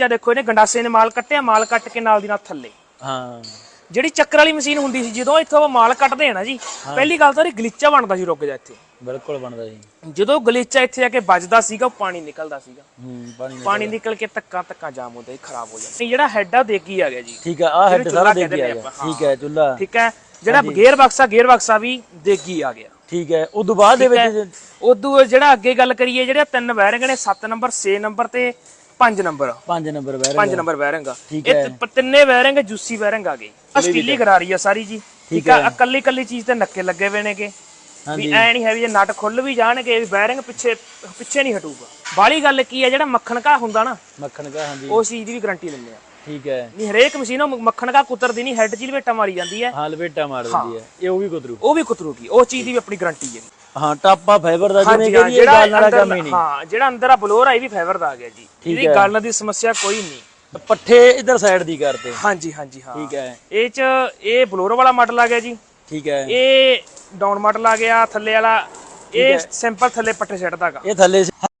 ਜਾਂ ਦੇਖੋ ਇਹਨੇ ਗੰਡਾਸੇ ਨੇ ਮਾਲ ਕੱਟਿਆ ਮਾਲ ਕੱਟ ਕੇ ਨਾਲ ਦੀ ਨਾਲ ਥੱਲੇ। ਹਾਂ। ਜਿਹੜੀ ਚੱਕਰ ਵਾਲੀ ਮਸ਼ੀਨ ਹੁੰਦੀ ਸੀ ਜਦੋਂ ਇੱਥੋਂ ਆਪਾਂ ਮਾਲ ਕੱਟਦੇ ਆ ਨਾ ਜੀ ਪਹਿਲੀ ਗੱਲ ਤਾਂ ਇਹ ਗਲੀਚਾ ਬਣਦਾ ਸੀ ਰੁਕ ਜਾ ਇੱਥੇ। ਬਿਲਕੁਲ ਬਣਦਾ ਜੀ ਜਦੋਂ ਗਲੀਚਾ ਇੱਥੇ ਆ ਕੇ ਵੱਜਦਾ ਸੀਗਾ ਉਹ ਪਾਣੀ ਨਿਕਲਦਾ ਸੀਗਾ। ਹੂੰ ਪਾਣੀ ਨਿਕਲ ਕੇ ਧੱਕਾ ਧੱਕਾ ਜਾਮ ਹੁੰਦਾ ਸੀ ਖਰਾਬ ਹੋ ਜਾਂਦਾ ਜਿਹੜਾ ਹੈਡ ਆ ਦੇਗੀ ਆ ਗਿਆ ਜੀ। ਠੀਕ ਹੈ ਆ ਹੈਡ ਸਾਰਾ ਚੁੱਲ੍ਹਾ ਦੇ ਕਹਿੰਦੇ ਗਿਆ। ਠੀਕ ਹੈ। ਚੁੱਲਾ ਠੀਕ ਹੈ ਜਿਹੜਾ ਗੇਅਰ ਬਕਸਾ ਗੇਅਰ ਬਕਸਾ ਵੀ ਦੇਗੀ ਆ ਗਿਆ। ਠੀਕ ਹੈ ਉਦੋਂ ਬਾਅਦ ਦੇ ਵਿੱਚ ਉਦੋਂ ਜਿਹੜਾ ਅੱਗੇ ਗੱਲ ਕਰੀਏ ਜਿਹੜੇ ਤਿੰਨ ਵਾਇਰਿੰਗ ਨੇ 7 ਨੰਬਰ 6 ਨੰਬਰ ਤੇ 5 ਨੰਬਰ। 5 ਨੰਬਰ ਵੈਰ 5 ਨੰਬਰ ਵਾਇਰਿੰਗ ਆ। ਠੀਕ ਇਹ ਤ- ਤਿੰਨੇ ਵਾਇਰਿੰਗ ਜੂਸੀ ਵਾਇਰਿੰਗ ਆ ਗਈ। ਆ ਸਟੀਲੀ ਗਰਾਰੀ ਆ ਸਾਰੀ ਜੀ। ਠੀਕ ਆ? ਇਕੱਲੀ ਇਕੱਲੀ ਚੀਜ਼ ਤੇ ਨੱਕੇ ਲੱਗੇ ਹੋਏ ਨੇਗੇ। ਵੀ ਐ ਨਹੀਂ ਹੈ ਵੀ ਜੇ ਨਟ ਖੁੱਲ ਵੀ ਜਾਣਗੇ ਵੀ ਵਾਇਰਿੰਗ ਪਿੱਛੇ ਪਿੱਛੇ ਨਹੀਂ ਹਟੂਗਾ। ਬਾਲੀ ਗੱਲ ਕੀ ਆ ਜਿਹੜਾ ਮੱਖਣ ਘਾ ਹੁੰਦਾ ਨਾ ਮੱਖਣ ਕਾ ਹਾਂਜੀ। ਉਸ ਚੀਜ਼ ਦੀ ਵੀ ਗਾਰੰਟੀ ਦਿੰਦੇ ਆ। ਠੀਕ ਹੈ। ਨਹੀਂ ਹਰੇਕ ਮਸ਼ੀਨ ਉਹ ਮੱਖਣ ਘਾ ਕੁਤਰਦੀ ਨਹੀਂ ਹੈਡ 'ਚ ਲਪੇਟਾ ਮਾਰੀ ਜਾਂਦੀ ਹੈ। ਹਾਂ ਲਪੇਟਾ ਮਾਰ ਦਿੰਦੀ ਹੈ। ਇਹ ਉਹ ਵੀ ਕੁਦਰੂ ਉਹ ਵੀ ਕੁਤਰੂਗੀ ਉਹ ਚੀਜ਼ ਦੀ ਵੀ ਆਪਣੀ ਗਾਰੰਟੀ ਹੈ। ਹਾਂ ਟਾਪਾ ਫਾਈਬਰ ਦਾ ਜਿਵੇਂ ਕਿ ਇਹ ਗੱਲ ਵਾਲਾ ਕੰਮ ਹੀ ਨਹੀਂ। ਹਾਂ ਜਿਹੜਾ ਅੰਦਰ ਆ ਬਲੋਰ ਆ ਇਹ ਵੀ ਫਾਈਬਰ ਦਾ ਆ ਗਿਆ ਜੀ। ਇਹਦੀ ਗੱਲ ਦੀ ਸਮੱਸਿਆ ਕੋਈ ਨਹੀਂ। ਪੱਠੇ ਇਧਰ ਸਾਈਡ ਦੀ ਕਰਤੇ ਹਾਂਜੀ ਹਾਂਜੀ ਹਾਂ। ਠੀਕ ਹੈ। ਇਹ ਚ ਇਹ ਬਲੋਰ ਵਾਲਾ ਮਾਡਲ ਆ ਗਿਆ ਜੀ। ਠੀਕ ਹੈ। ਇਹ ਡਾਊਨ ਮਾਡਲ ਆ ਗਿਆ ਥੱਲੇ ਵਾਲਾ। ਇਹ ਸਿੰਪਲ ਥੱਲੇ ਪੱਟੇ ਸੈੱਟ ਦਾਗਾ ਇਹ ਥੱਲੇ